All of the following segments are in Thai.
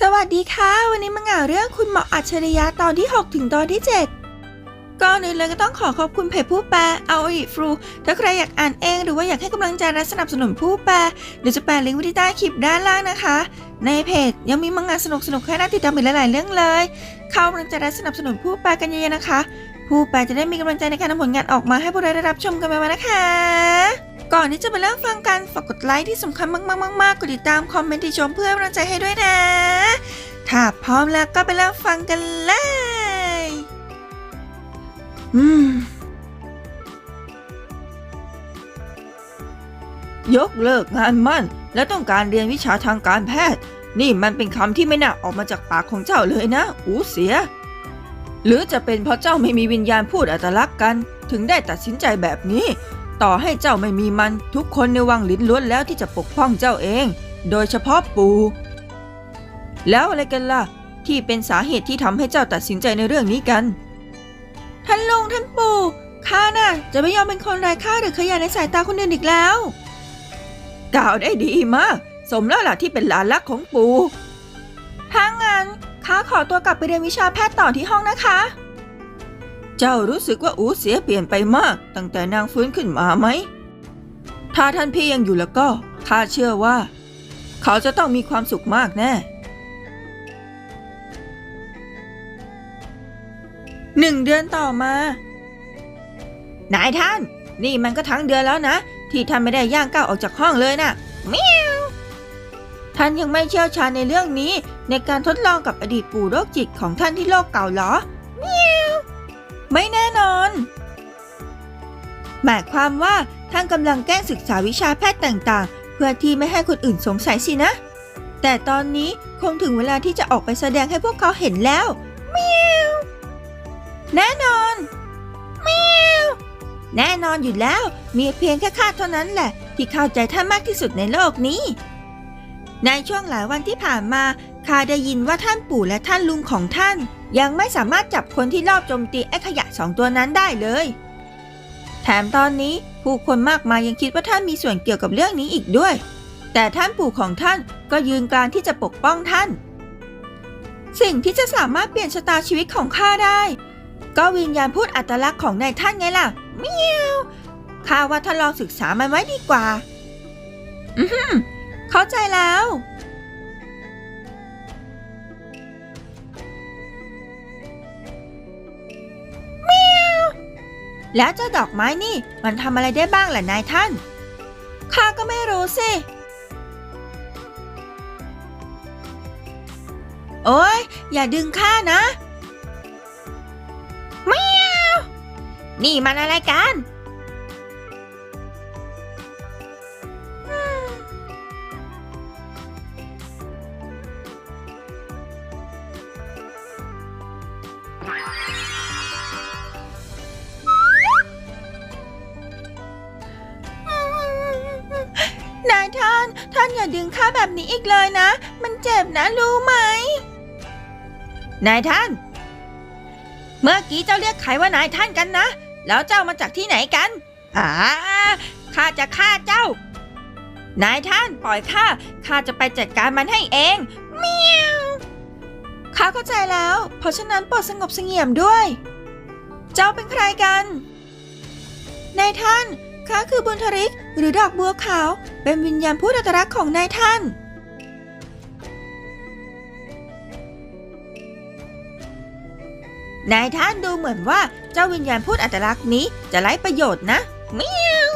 สวัสดีค่ะ วันนี้มาอ่านเรื่องคุณหมออัจฉริยะตอนที่ 6 ถึงตอนที่ 7 ก่อนอื่นเลยก็ต้องขอขอบคุณเพจผู้แปลเอาอีฟรูถ้าใครอยากอ่านเองหรือว่าอยากให้กำลังใจและสนับสนุนผู้แปลเดี๋ยวจะแปะลิงก์ไว้ที่ใต้คลิปด้านล่างนะคะ ในเพจยังมีมังงะสนุกๆให้น่าติดตามอีกหลายๆเรื่องเลย เข้ากำลังใจและสนับสนุนผู้แปลกันเยอะๆนะคะ ผู้แปลจะได้มีกำลังใจในการทำผลงานออกมาให้พวกเราได้รับชมกันไปนะคะ ก่อนที่จะไปเริ่มฟังกันฝากกดไลค์ที่สำคัญมากๆๆๆกดติดตามคอมเมนต์ที่ชมเพื่อเป็นกำลังใจให้ด้วยนะ ถ้าพร้อมแล้วก็ไปเริ่มฟังกันเลยอืมยกเลิกงานมั่น และต้องการเรียนวิชาทางการแพทย์ นี่มันเป็นคำที่ไม่น่าออกมาจากปากของเจ้าเลยนะ อูเสีย หรือจะเป็นเพราะเจ้าไม่มีวิญญาณพูดอัตลักษณ์กัน ถึงได้ตัดสินใจแบบนี้ ต่อให้เจ้าไม่มีมันทุกคนในวังลินล้วนแล้วที่จะปกป้องเจ้าเอง โดยเฉพาะปู่แล้วอะไรกันล่ะ ที่เป็นสาเหตุที่ทำให้เจ้าตัดสินใจในเรื่องนี้กัน ท่านลุงท่านปู่ข้าน่ะ จะไม่ยอมเป็นคนไร้ค่าหรือขยะในสายตาคนอื่นอีกแล้ว กล่าวได้ดีมาก สมแล้วล่ะที่เป็นหลานรักของปู่ถ้างั้นข้าขอตัวกลับไปเรียนวิชาแพทย์ต่อที่ห้องนะคะ เจ้ารู้สึกว่าอูเสียเปลี่ยนไปมาก ตั้งแต่นางฟื้นขึ้นมาไหม ถ้าท่านพี่ยังอยู่แล้วก็ข้าเชื่อว่า เขาจะต้องมีความสุขมากแน่หนึ่งเดือนต่อมา นายท่าน นี่มันก็ทั้งเดือนแล้วนะ ที่ท่านไม่ได้ย่างก้าวออกจากห้องเลยนะ่ะเมียวท่านยังไม่เชี่ยวชาญในเรื่องนี้ ในการทดลองกับอดีตปู่โรคจิตของท่านที่โลกเก่าเหรอ ไม่แน่นอน หมายความว่าท่านกำลังแกล้งศึกษาวิชาแพทย์ต่างๆ เพื่อที่ไม่ให้คนอื่นสงสัยสินะ แต่ตอนนี้คงถึงเวลาที่จะออกไปแสดงให้พวกเขาเห็นแล้วเมียวแน่นอนเมียวแน่นอนอยู่แล้ว มีเพียงแค่ข้าเท่านั้นแหละ ที่เข้าใจท่านมากที่สุดในโลกนี้ ในช่วงหลายวันที่ผ่านมาข้าได้ยินว่าท่านปู่และท่านลุงของท่าน ยังไม่สามารถจับคนที่ลอบโจมตีไอ้ขยะสองตัวนั้นได้เลย แถมตอนนี้ผู้คนมากมายยังคิดว่าท่านมีส่วนเกี่ยวกับเรื่องนี้อีกด้วย แต่ท่านปู่ของท่านก็ยืนกรานที่จะปกป้องท่าน สิ่งที่จะสามารถเปลี่ยนชะตาชีวิตของข้าได้ ก็วิญญาณพูดอัตลักษณ์ของนายท่านไงล่ะเมียวข้าว่าท่านลองศึกษามันไว้ดีกว่า อือหือเข้าใจแล้ว แล้วเจ้าดอกไม้นี่มันทำอะไรได้บ้างล่ะนายท่าน ข้าก็ไม่รู้สิ โอ้ยอย่าดึงข้านะเมียวนี่มันอะไรกันายท่าน ท่านอย่าดึงข้าแบบนี้อีกเลยนะ มันเจ็บนะรู้ไหม นายท่าน เมื่อกี้เจ้าเรียกใครว่านายท่านกันนะ แล้วเจ้ามาจากที่ไหนกัน อ่า ข้าจะฆ่าเจ้า นายท่านปล่อยข้า ข้าจะไปจัดการมันให้เองเมียวข้าเข้าใจแล้ว เพราะฉะนั้นโปรดสงบเสงี่ยมด้วย เจ้าเป็นใครกัน นายท่าน ข้าคือบุญทริกหรือดอกบัวขาว เป็นวิญญาณผู้อัตรักษ์ของนายท่าน นายท่านดูเหมือนว่าเจ้าวิญญาณพูดอัตลักษณ์นี้จะไร้ประโยชน์นะเมียว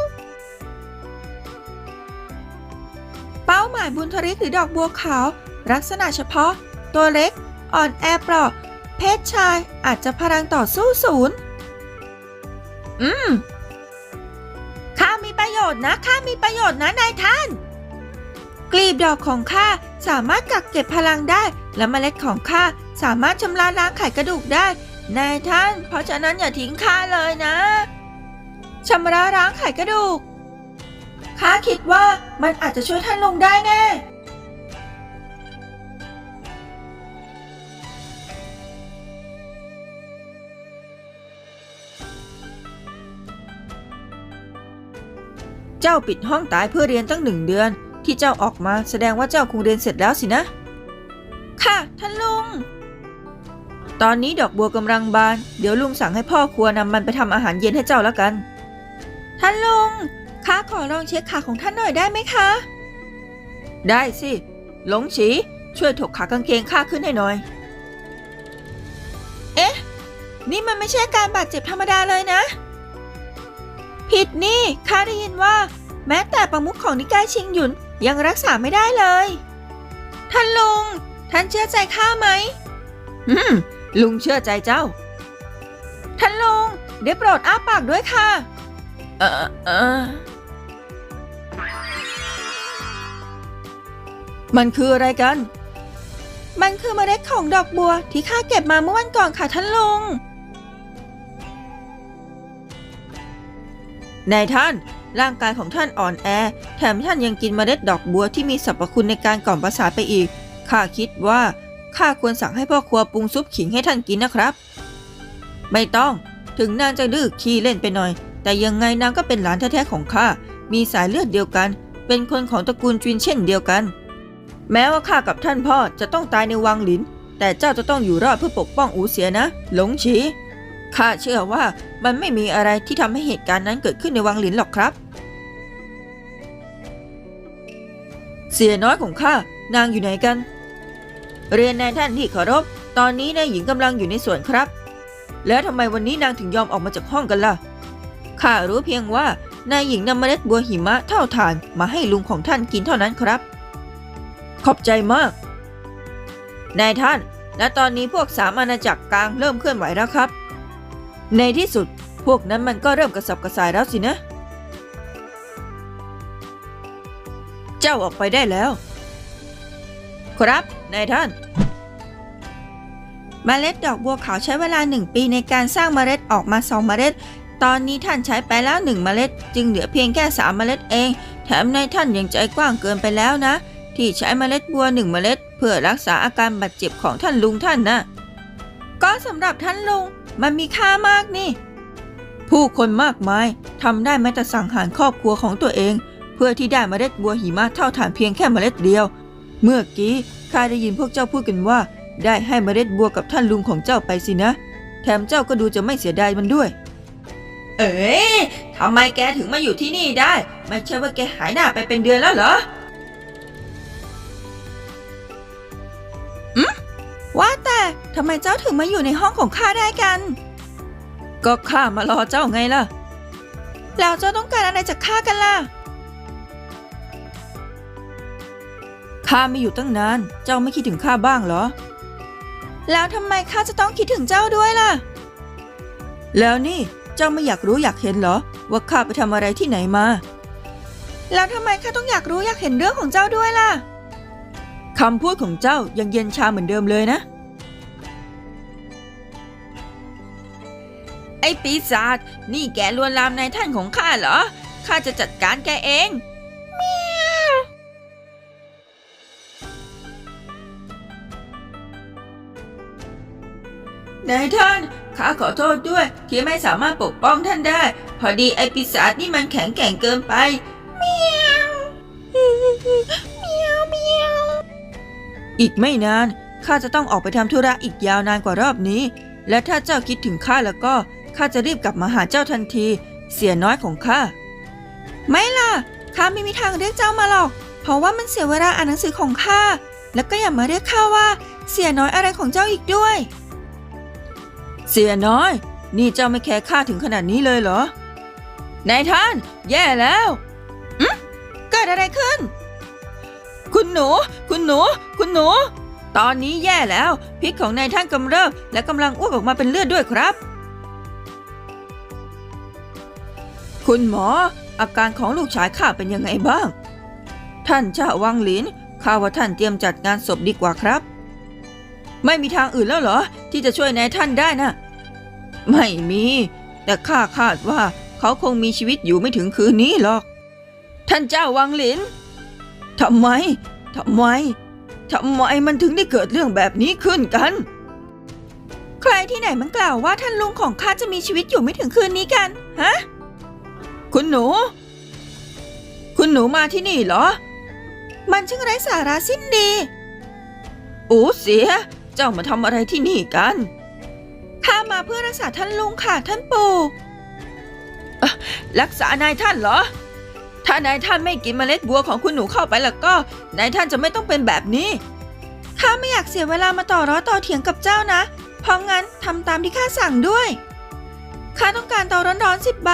เป้าหมายบุญทริกหรือดอกบัวขาว ลักษณะเฉพาะ ตัวเล็ก อ่อนแอเปราะเพศชายอาจจะพลังต่อสู้ศูนย์ อืมข้ม โยชน์นะข้ามีประโยชน์นะนายท่าน กลีบดอกของข้าสามารถกักเก็บพลังได้ และเมล็ดของข้าสามารถชำระล้างไขกระดูกได้ นายท่าน เพราะฉะนั้นอย่าทิ้งข้าเลยนะชำระล้างไขกระดูกข้าคิดว่ามันอาจจะช่วยท่านลงได้แน่ เจ้าปิดห้องตายเพื่อเรียนตั้งหนึ่งเดือน ที่เจ้าออกมาแสดงว่าเจ้าคงเรียนเสร็จแล้วสินะ ค่ะท่านลุง ตอนนี้ดอกบัวกำลังบาน เดี๋ยวลุงสั่งให้พ่อครัวนำมันไปทำอาหารเย็นให้เจ้าแล้วกัน ท่านลุงข้าขอลองเช็คขาของท่านหน่อยได้ไหมคะ ได้สิหลงฉีช่วยถกขากางเกงข้าขึ้นให้หน่อย เอ๊ะ นี่มันไม่ใช่การบาดเจ็บธรรมดาเลยนะ ผิดนี่ข้าได้ยินว่า แม้แต่ประมุขของนิกายชิงหยุนยังรักษาไม่ได้เลย ท่านลุง ท่านเชื่อใจข้าไหม อืม ลุงเชื่อใจเจ้า ท่านลุงได้โปรดอ้าปากด้วยค่ะ เออเออมันคืออะไรกัน มันคือเมล็ดของดอกบัวที่ข้าเก็บมาเมื่อวันก่อนค่ะท่านลุง นายท่าน ร่างกายของท่านอ่อนแอ แถมท่านยังกินเมล็ดดอกบัวที่มีสรรพคุณในการกล่อมประสาทไปอีก ข้าคิดว่าข้าควรสั่งให้พ่อครัวปรุงซุปขิงให้ท่านกินนะครับ ไม่ต้อง ถึงนางจะดื้อขี้เล่นไปหน่อย แต่ยังไงนางก็เป็นหลานแท้ๆของข้า มีสายเลือดเดียวกัน เป็นคนของตระกูลจินเช่นเดียวกัน แม้ว่าข้ากับท่านพ่อจะต้องตายในวังหลิน แต่เจ้าจะต้องอยู่รอดเพื่อปกป้องอูเสียนะ หลงฉี ข้าเชื่อว่ามันไม่มีอะไรที่ทำให้เหตุการณ์นั้นเกิดขึ้นในวังหลินหรอกครับ เสียน้อยของข้านางอยู่ไหนกัน เรียนนายท่านที่เคารพ ตอนนี้นายหญิงกำลังอยู่ในสวนครับ แล้วทำไมวันนี้นางถึงยอมออกมาจากห้องกันล่ะข้ารู้เพียงว่านายหญิงนำเมล็ดบัวหิมะเท่าฐานมาให้ลุงของท่านกินเท่านั้นครับ ขอบใจมาก นายท่าน และตอนนี้พวกสามอาณาจักรกลางเริ่มเคลื่อนไหวแล้วครับ ในที่สุดพวกนั้นมันก็เริ่มกระสับกระส่ายแล้วสินะ เจ้าออกไปได้แล้ว ครับนายท่านเมล็ดดอกบัวขาวใช้เวลาหนึ่งปีในการสร้างเมล็ดออกมาสองเมล็ด ตอนนี้ท่านใช้ไปแล้วหนึ่งเมล็ด จึงเหลือเพียงแค่สามเมล็ดเอง แถมนายท่านยังใจกว้างเกินไปแล้วนะ ที่ใช้เมล็ดบัวหนึ่งเมล็ด เพื่อรักษาอาการบาดเจ็บของท่านลุงท่านนะก็สำหรับท่านลุง มันมีค่ามากนี่ ผู้คนมากมายทำได้แม้แต่สังหารครอบครัวของตัวเอง เพื่อที่ได้เมล็ดบัวหิมะเท่าฐานเพียงแค่เมล็ดเดียว เมื่อกี้ข้าได้ยินพวกเจ้าพูดกันว่า ได้ให้เมล็ดบัวกับท่านลุงของเจ้าไปสินะ แถมเจ้าก็ดูจะไม่เสียดายมันด้วย เอ๋ทำไมแกถึงมาอยู่ที่นี่ได้ ไม่ใช่ว่าแกหายหน้าไปเป็นเดือนแล้วเหรอ ว่าแต่ทำไมเจ้าถึงมาอยู่ในห้องของข้าได้กัน ก็ข้ามารอเจ้าไงล่ะ แล้วเจ้าต้องการอะไรจากข้ากันล่ะ ข้าไม่อยู่ตั้งนาน เจ้าไม่คิดถึงข้าบ้างเหรอ แล้วทำไมข้าจะต้องคิดถึงเจ้าด้วยล่ะ แล้วนี่เจ้าไม่อยากรู้อยากเห็นเหรอ ว่าข้าไปทำอะไรที่ไหนมา แล้วทำไมข้าต้องอยากรู้อยากเห็นเรื่องของเจ้าด้วยล่ะ คำพูดของเจ้ายังเย็นชาเหมือนเดิมเลยนะ ไอ้ปีศาจนี่แกลวนลามนายท่านของข้าเหรอข้าจะจัดการแกเองนายท่านข้าขอโทษด้วยที่ไม่สามารถปกป้องท่านได้ พอดีไอ้ปีศาจนี่มันแข็งแกร่งเกินไปเมียว อีกไม่นานข้าจะต้องออกไปทำธุระอีกยาวนานกว่ารอบนี้ และถ้าเจ้าคิดถึงข้าแล้วก็ข้าจะรีบกลับมาหาเจ้าทันที เสียน้อยของข้าไม่ล่ะข้าไม่มีทางเรียกเจ้ามาหรอก เพราะว่ามันเสียเวลาอ่านหนังสือของข้าแล้วก็อย่ามาเรียกข้าว่า เสียน้อยอะไรของเจ้าอีกด้วย เสียน้อย นี่เจ้าไม่แคร์ข้าถึงขนาดนี้เลยเหรอนายท่าน แย่แล้วอืมเกิดอะไรขึ้น คุณหนู คุณหนู คุณหนู ตอนนี้แย่แล้ว พิษของนายท่านกำเริบและกำลังอ้วกออกมาเป็นเลือดด้วยครับ คุณหมอ อาการของลูกชายข้าเป็นยังไงบ้าง ท่านเจ้าวังหลินข้าว่าท่านเตรียมจัดงานศพดีกว่าครับ ไม่มีทางอื่นแล้วเหรอ ที่จะช่วยนายท่านได้นะไม่มี แต่ข้าคาดว่าเขาคงมีชีวิตอยู่ไม่ถึงคืนนี้หรอก ท่านเจ้าวังหลิน ทำไม ทำไม ทำไมมันถึงได้เกิดเรื่องแบบนี้ขึ้นกัน ใครที่ไหนมันกล่าวว่าท่านลุงของข้าจะมีชีวิตอยู่ไม่ถึงคืนนี้กัน ฮะ คุณหนู คุณหนูมาที่นี่เหรอ มันช่างไร้สาระสิ้นดีอูเสีย เจ้ามาทำอะไรที่นี่กัน ข้ามาเพื่อรักษาท่านลุงค่ะท่านปู่รักษานายท่านเหรอ ถ้านายท่านไม่กินเมล็ดบัวของคุณหนูเข้าไปแล้วก็ นายท่านจะไม่ต้องเป็นแบบนี้ข้าไม่อยากเสียเวลามาต่อร้อต่อเถียงกับเจ้านะ เพราะงั้นทำตามที่ข้าสั่งด้วยข้าต้องการเตาร้อนๆสิบใบ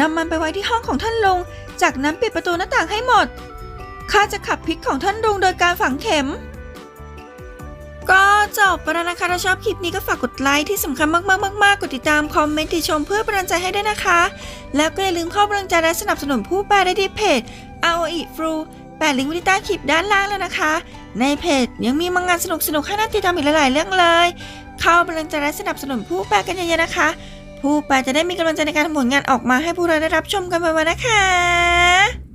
นำมันไปไว้ที่ห้องของท่านลุง จากนั้นปิดประตูหน้าต่างให้หมดข้าจะขับพิษของท่านลุงโดยการฝังเข็ม ก็จบไปแล้วนะคะถ้าชอบคลิปนี้ก็ฝากกดไลค์ที่สำคัญมากๆๆๆกดติดตามคอมเมนต์ติชมเพื่อเป็นกำลังใจให้ด้วยนะคะ แล้วก็อย่าลืมเข้ากำลังใจและสนับสนุนผู้แปลได้ที่เพจ AOE f r u แปะลิงก์ไว้ที่ใต้คลิปด้านล่างแล้วนะคะ ในเพจยังมีมังงานสนุกๆให้น่าติดตามอีกหลายๆเรื่องเลย เข้ากำลังใจและสนับสนุนผู้แปลกันเยอะๆนะคะ ผู้แปลจะได้มีกำลังใจในการทำผลงานออกมาให้พวกเราได้รับชมกันไปวันนะคะ